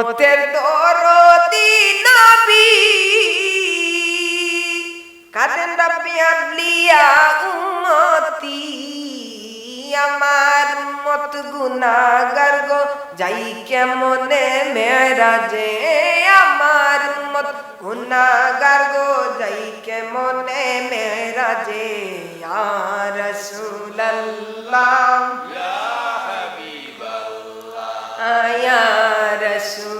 উম্মতের দরদি নবী। কাদের রব্বি হাবলিয়া উম্মতি। আমার উম্মত গুনাহগার গো, যাই কেমনে মেরাজে। আমার উম্মত গুনাহগার গো, যাই কেমনে মেরাজে। ইয়া রাসূলুল্লাহ। আয়া Rasul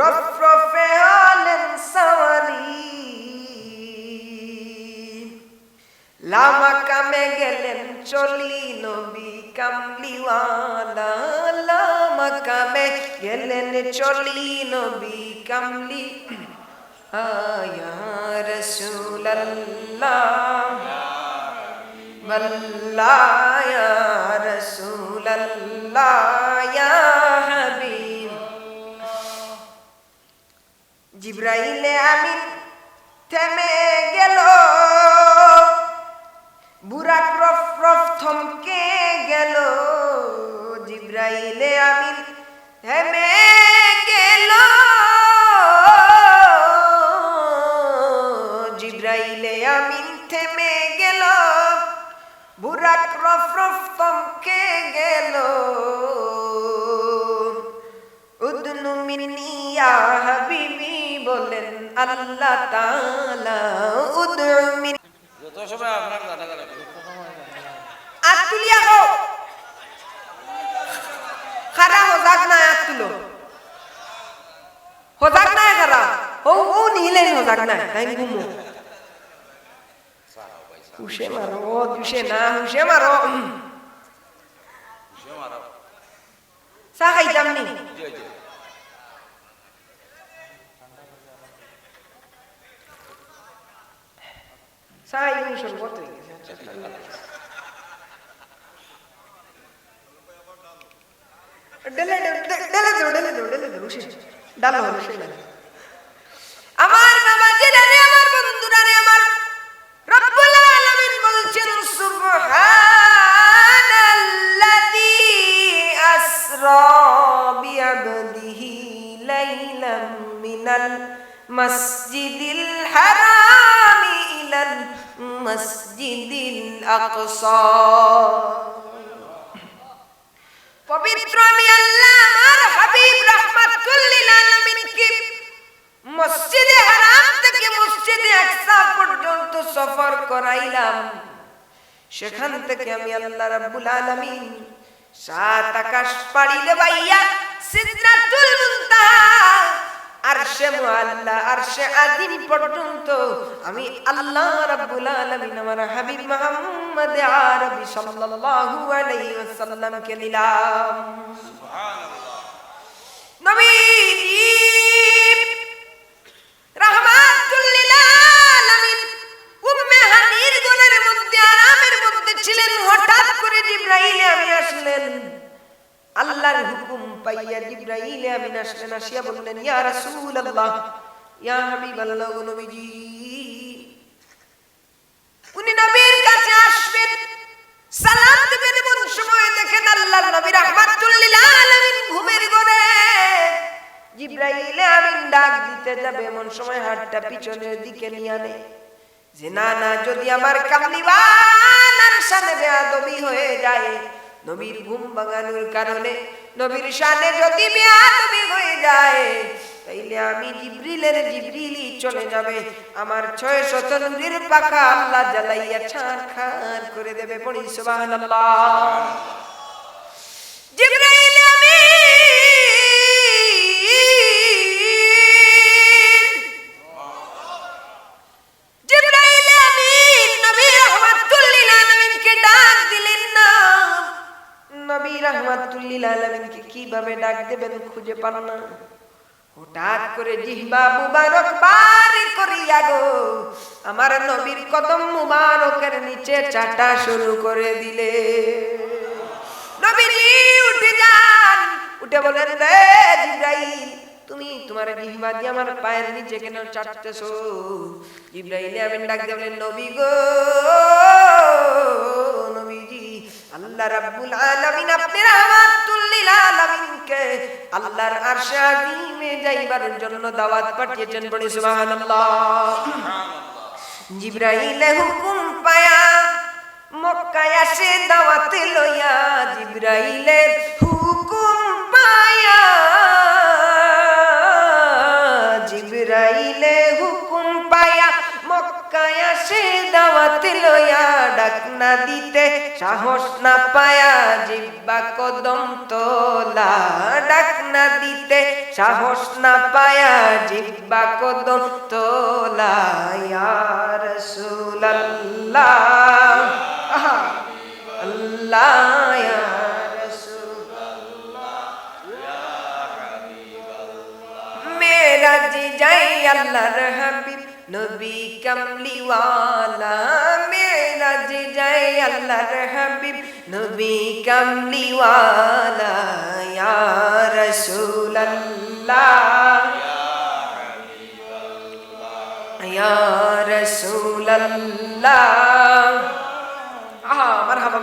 রফ রফে হলেন সারি লামা কামে গেলেন চলি নবী কামলিওয়ালা লামা কামে গেলেন চলি নবী কামলি আয়া রসুল্লাহ والله يا رسول الله يا জিব্রাইলে আমিন থেমে গেল। আল্লাহ তাআলা উদনু মিন যত সময় আপনার গানে গানে আতুলিয়া গো। খারা হজাক না আতুলো হজাক না খারা। ও ও নিলে হজাক না তাই গুমো হুশে মারো হুশে না হুশে মারো। সে মারা। চা খাইতাম নি। জি জি। চা খাইনি সর্বত হয়ে গেছে ডেলে ডেলে ডেলে দাও ডেলে দাও পবিত্র আমি আল্লাহ, আমার হাবিব রাহমাতুল লিল আলামিনকে মসজিদে হারাম থেকে মসজিদে আকসা পর্যন্ত সফর করাইলাম। সেখান থেকে আমি আল্লাহ রাব্বুল আলামিন সাত আকাশ পাড়িলে বাইয়া সিদরাতুল মুনতাহা আরশে মুআল্লা আরশে আযীম পর্যন্ত আমি আল্লাহ রাব্বুল আলামিন আমার হাবিব মুহাম্মদ আরবি সাল্লাল্লাহু আলাইহি ওয়াসাল্লামকে নিলাম। নবীজি রাহমাতুল লিল আলামিন উম্মে হানির গলের মধ্যে আরামের মধ্যে ছিলেন। হঠাৎ করে জিব্রাইল আমি আসলেন। আল্লাহর হুকুম পাইয়া জিব্রাইল আমিন আসলেন, আসিয়া বললেন, ইয়া রাসূলুল্লাহ, ইয়া হাবিবাল্লাহ গো নবীজি, উনি নবীর কাছে আসবেন, সালাম দিবেন এমন সময় দেখেন আল্লাহর নবী রাহমাতুল লিল আলামিন ঘুমের ঘরে জিব্রাইল আমিন ডাক দিতে যাবে, এমন সময় হাতটা পিছনের দিকে নিয়ে আনে। যে না না, যদি আমার কামলিওয়ালার সামনে বেয়াদবি হয়ে যায় নবীর ঘুম ভাঙানোর কারণে নবীর সানে যদি বেয়াদবি হয়ে যায়, তাইলে আমি জিব্রিলের জিব্রিলি চলে যাবে। আমার ছয় শত পাখা আল্লাহ জ্বালাইয়া ছাড় খার করে দেবে পড়ি, সুবহানাল্লাহ। জিব্রাইল লিল আলামিনকে কীভাবে ডাক দেবেন খুঁজে পান না। হঠাৎ করে জিহবা মুবারক বার করিয়া গো, আমার নবীর কদম মুবারকের নিচে চাটা শুরু করে দিলে। নবীজি উঠে যান, উঠে বলেন, রে জিব্রাইল, তুমি তোমার জিহবা দিয়ে আমার পায়ের নিচে কেন চাটতেছো? জিব্রাইল আমিন ডাক দিয়ে নবী গো আল্লাহ রাব্বুল আলামিন আপনি রাহমাতুল লিল আলামিনকে আল্লাহর আরশে আজিমে যাইবার জন্য দাওয়াত পাঠিয়েছেন বলে সুবহানাল্লাহ। জিব্রাইল হুকুম পায়া মক্কায় আসে দাওয়াত লইয়া জিব্রাইলে হুকুম পায়া দাওয়াত লইয়া ডাক না দিতে সাহস না পায়া জিব্বা কদম তোলা। ডাক না দিতে সাহস না পায়া জিব্বা কদম তোলা। ইয়া রাসূলুল্লাহ। আহা, আল্লাহ মেরাজ যাই আল্লাহর হাবিব নবী কামলিওয়ালা। আল্লাহর হাবিব নবী কামলিওয়ালা ইয়া রাসূলুল্লাহ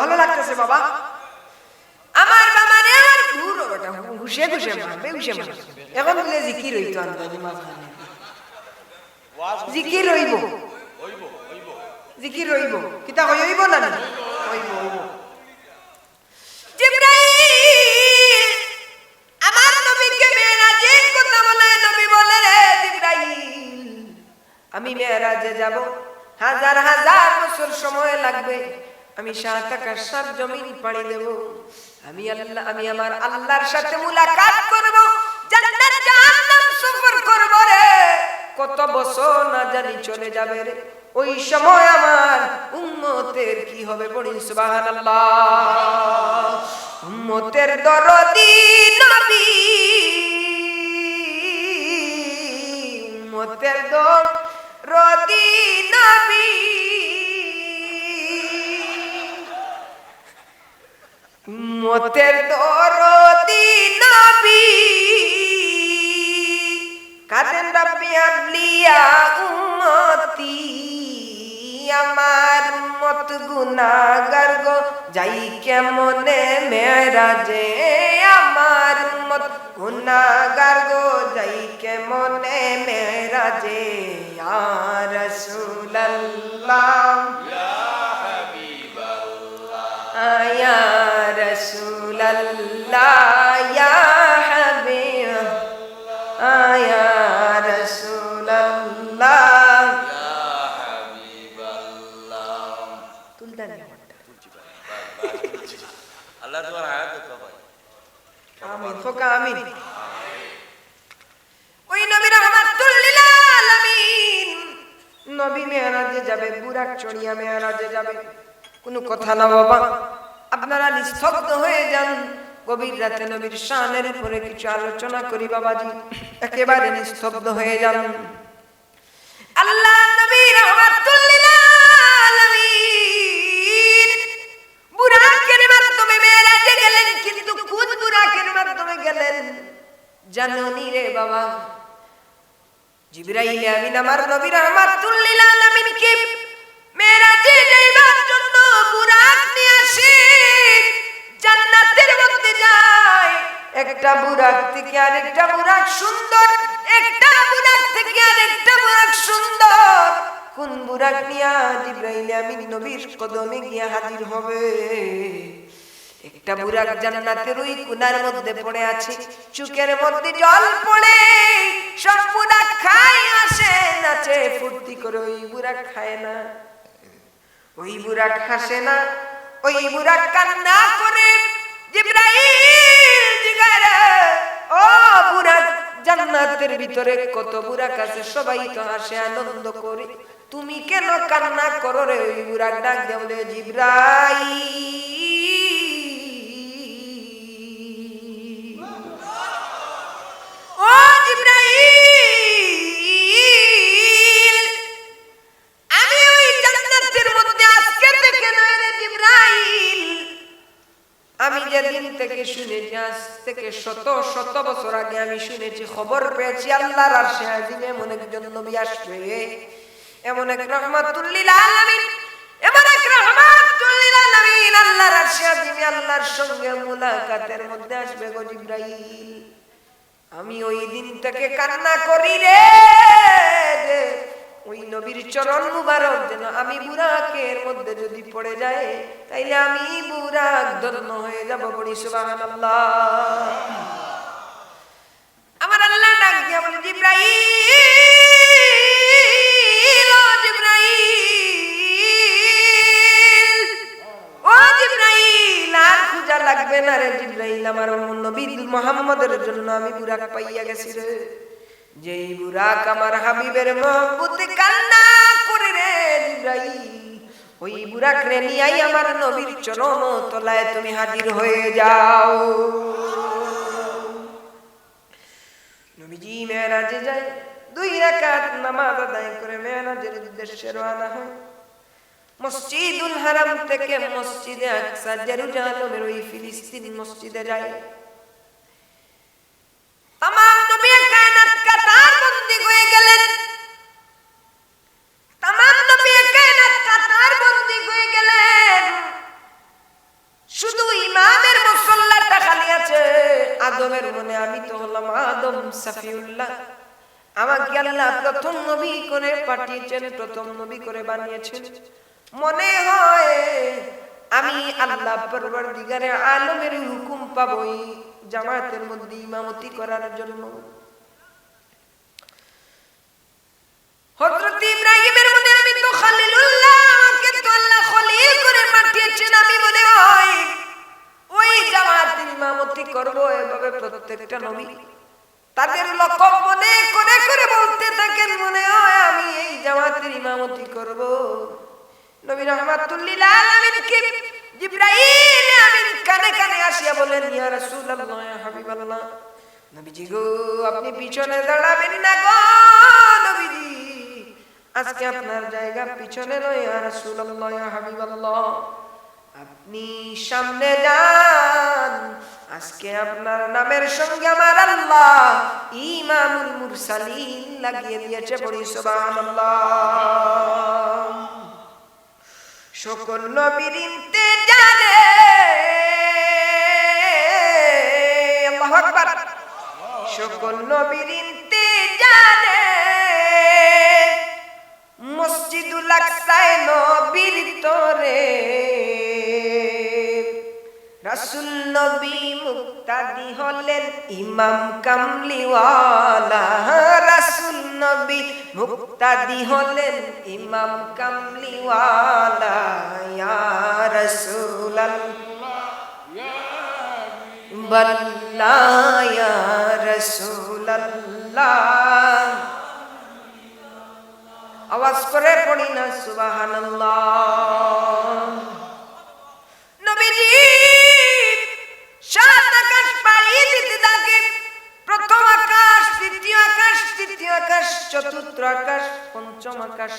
ভালো লাগতেছে বাবা আমার বাবা রে আমার বেটা হুশে হুশে মারবে হুশে মারবে এখন বলে জিকির হইতো আন্দাজি জিকির হইব জিকির হইব কিতা হইব না হইব আমি মেরাজে যাব। হাজার হাজার বছর সময় লাগবে, আমি সাত আকাশ, সাত জমিন পাড়ি দেব। আমি আল্লাহ, আমি আমার আল্লাহর সাথে মুলাকাত করব, জান্নাত জাহান্নাম সফর করব রে। কত বছর না জানি চলে যাবে রে। ওই সময় আমার উম্মতের কি হবে পড়ি? সুবহানাল্লাহ। উম্মতের দরদি নবী। উম্মতের দরদি নবী। উম্মতের দরদি নবী। কাদের রাব্বি আবলিয়া উম্মতি? আমার উম্মত গুনাহগার গো। যাই কেমনে মেরাজে আমার উম্মত গুনাহগার গো। যাই কেমনে মেরাজে ইয়া রাসূলুল্লাহ। ইয়া রাসূলুল্লাহ, ইয়া হাবিব। আমিন ওই নবী যাবে চড়িয়া যাবে। কোনো কথা না বাবা, আপনারা হয়ে যান। গভীর রাতে নবীর শানের উপরে কিছু আলোচনা করি বাবাজি, একেবারে নিস্তব্ধ হয়ে যান। আল্লাহ নবী রহমাতুল মাধ্যমে গেলেন। জাননি রে বাবা, জিবরাইল আমিন আমার নবী রহমাতুল লিল আলামিনকে মেরাজে যাইবার জন্য বুরাক নিয়ে আসে। জান্নাতের মধ্যে যায়। একটা বুরাক থেকে আরেকটা বুরাক সুন্দর, একটা বুরাক থেকে আরেকটা বুরাক সুন্দর। কোন বুরাক নিয়া জিব্রাইল আমিন নবীর কদমে গিয়া হাজির হবে? একটা বুরাক জান্নাতের ওই কুনার মধ্যে পড়ে আছে। চুকের মধ্যে জল পড়ে, সব বুরাক খায়, আসে, নাচে, ফুর্তি করে, ওই বুরাক খায় না। ওই বুরাক হাসে না, ওই বুরাক কান্না করে, জিব্রাইল জিগারে, ও বুরাক জান্নাতের ভিতরে কত বুরাক আছে সবাই তো হাসে আনন্দ করে। তুমি কেন কান্না করো রে? ওই বুরাক ডাক দেবলে জিব্রাইল থেকে শত শত বছর আগে আমি শুনেছি, খবর পেয়েছি, আল্লাহর আরশে আজিমে এমন একজন নবী আসবে। এমন এক রহমাতুল্লিল আলামিন, এমন এক রহমাতুল্লিল আলামিন আল্লাহর আরশে আজিমে আল্লাহর সঙ্গে মুলাকাতের মধ্যে আসবে গো জিবরাইল। আমি ওই দিন থেকে কান্না করি রে। ওই নবীর চরণ মুবারক যেন আমি বুরাকের মধ্যে যদি পড়ে যায়, তাইলে আমি বুরাক ধন্য হয়ে যাব বলি, সুবহানাল্লাহ। আমার আল্লাহ ডাক দিয়া বলে, জিব্রাইল, ও লাগবে না রে জিব্রাইল, আমার নবী মুহাম্মদের জন্য আমি বুরাক পাইয়া গেছি রে। যেই বুরাক আমার হাবিবের মহব্বতে কান্না করে রে ওই বুরাক রে নিয়াই আমার নবীর তলায় তুমি হাজির হয়ে যাও। নবীজি যায়, দুই রাকাত নামাজ আদায় করে মেয়েরাজের উদ্দেশ্যে রওনা হয়। মসজিদুল হারাম থেকে মসজিদে আকসা জেরুজালেমের ওই মসজিদে যায়। আদমের মনে আমি তো হলাম আদম সাফিউল্লাহ। আমাকে আল্লাহ প্রথম নবী করে পাঠিয়েছেন, প্রথম নবী করে বানিয়েছেন। মনে হয় আমি আল্লাহ পরবর্তীকারে আলমের হুকুম পাবই জামাতের মধ্যে ইমামতি করার জন্য। হযরত ইব্রাহিমের মনে আমি তো খলিলুল্লাহ আমাকে তো আল্লাহ খলিল করে পাঠিয়েছেন, আমি মনে হয় ওই জামাতের ইমামতি করব এভাবে প্রত্যেকটা নবী। তাদের লক্ষ্য মনে করে করে বলতে থাকেন, মনে হয় আমি এই জামাতের ইমামতি করব। নবী রহমাতুল্লিল আলামিনকে জিব্রাইল আমিন কানে কানে আসিয়া বলেন ইয়া রাসূলুল্লাহ হাবিবাল্লাহ, নবীজি গো, আপনি পিছনে দাঁড়াবেন না গো, নবীজি। আজকে আপনার জায়গা পিছনে নয়, ইয়া রাসূলুল্লাহ হাবিবাল্লাহ। আপনি সামনে যান। আজকে আপনার নামের সঙ্গে আমার আল্লাহ ইমামুল মুরসালিন লাগিয়ে দিয়েছে পড়ি সুবহানাল্লাহ। সকল নবীর ইন্তেজারে। আল্লাহু আকবার। সকল নবীর ইন্তেজারে। মসজিদুল আকসায় নবীর তরে। রাসুল নবী মুক্তাদি হলেন ইমাম কামলিওয়ালা। রাসুল নবী মুক্তাদি হলেন ইমাম কামলিওয়ালা। রাসূল বল্লা রাসূল আওয়াজ করে পড়ি না, সুবহানাল্লাহ। নবীজি সাত আকাশ পাড়ি দিতে থাকে প্রথম আকাশ, দ্বিতীয় আকাশ, তৃতীয় আকাশ, চতুর্থ আকাশ, পঞ্চম আকাশ,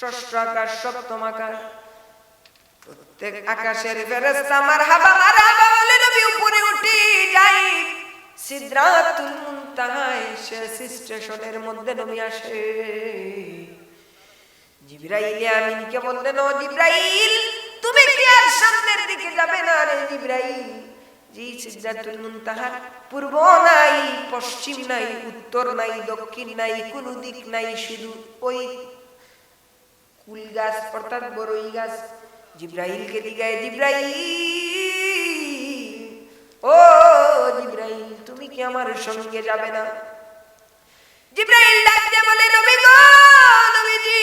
ষষ্ঠ আকাশ, সপ্তম আকাশ। প্রত্যেক আকাশের ফেরেশতা মারহাবা মারহাবা বলে নবী উপরে উঠে যাই। সিদরাতুল মুনতাহায় শেষ স্টেশনের মধ্যে নবী আসে। জিব্রাইল আমিনকে বললেন, ও জিব্রাইল, তুমি কি আর সামনের দিকে যাবে না রে জিব্রাইল? পূর্ব নাই, পশ্চিম নাই, উত্তর নাই, দক্ষিণ নাই, কোন দিক নাই, শুধু ওই কুল গাছ, অর্থাৎ বড়ই গাছ। দিগায়, জিব্রাইল, ও জিব্রাইল, তুমি কি আমার সঙ্গে যাবে না? জিব্রাইল ডাক দিয়ে বলে, নবী গো, নবীজি,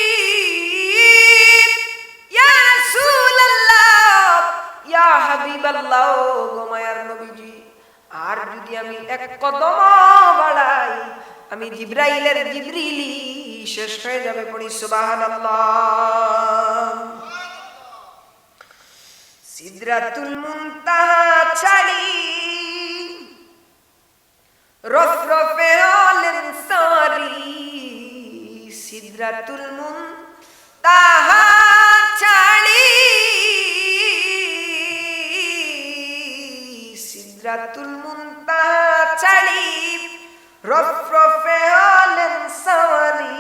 ইয়া রাসূলুল্লাহ, ইয়া হাবিবাল্লাহ গো মায়ার নবীজি আর যদি আমি এক কদম বাড়াই, আমি জিব্রাইলের জিবরিলি শেষ হয়ে যাবে পড়ি, সুবহানাল্লাহ। সিদরাতুল মুনতাহা ছাড়ি, রফরফে হলেন সারি, সিদরাতুল মুনতাহা ছাড়ি, সিদরাতুল মুনতাহা ছাড়ি রফরফে হলেন সাওয়ারি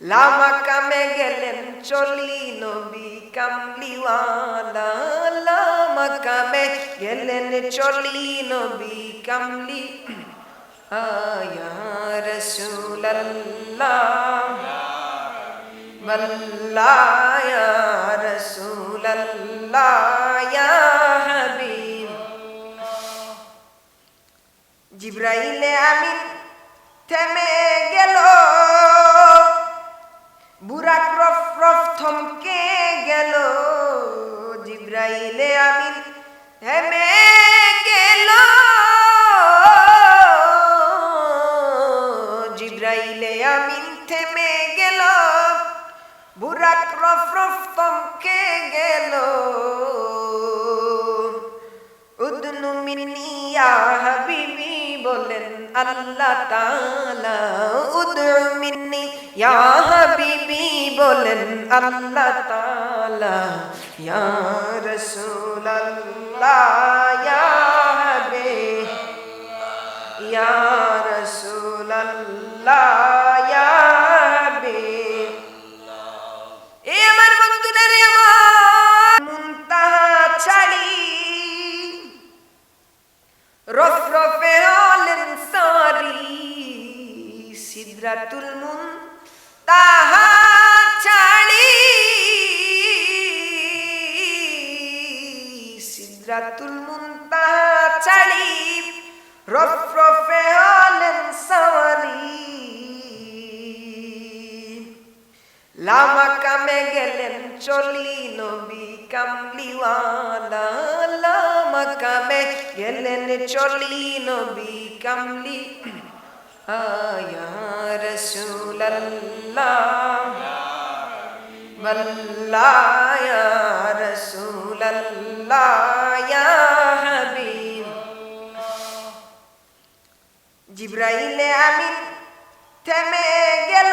লামা কামে গেলেন চলি নবী কামলিওয়ালা, লামা কামে গেলেন চলি নবী কামলি। আয়া রসুল্লাহ والله يا رسول الله يا حبيب جبرائيل أمين تمي গেল মিন্নি ইয়া হাবিবি বলেন, আল্লাহ তাআলা উদু মিন্নি। ইয়া হাবিবি বলেন, আল্লাহ তাআলা, ইয়া রাসূলুল্লাহ। সিদরাতুল মুন তাহা ছাড়ি। সিদরাতুল মুন তাহা ছাড়ি। রফ রফে হলেন সারি লামা কামে গেলেন চলি নবী কামলিওয়ালা। লামা কামে গেলেন চলি নবী কামলি يا رسول الله والله يا رسول الله يا حبيب جبرائيل أمين تمه গেল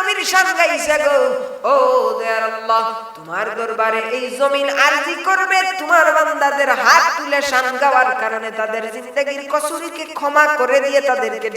নবীর শান গাইছে গো। ও দয়ার আল্লাহ, তোমার দরবারে এই জমিন আরজি করবে, তোমার বান্দাদের হাত তুলে শান গাওয়ার কারণে তাদের জিন্দগির কসুরিকে ক্ষমা করে দিয়ে তাদেরকে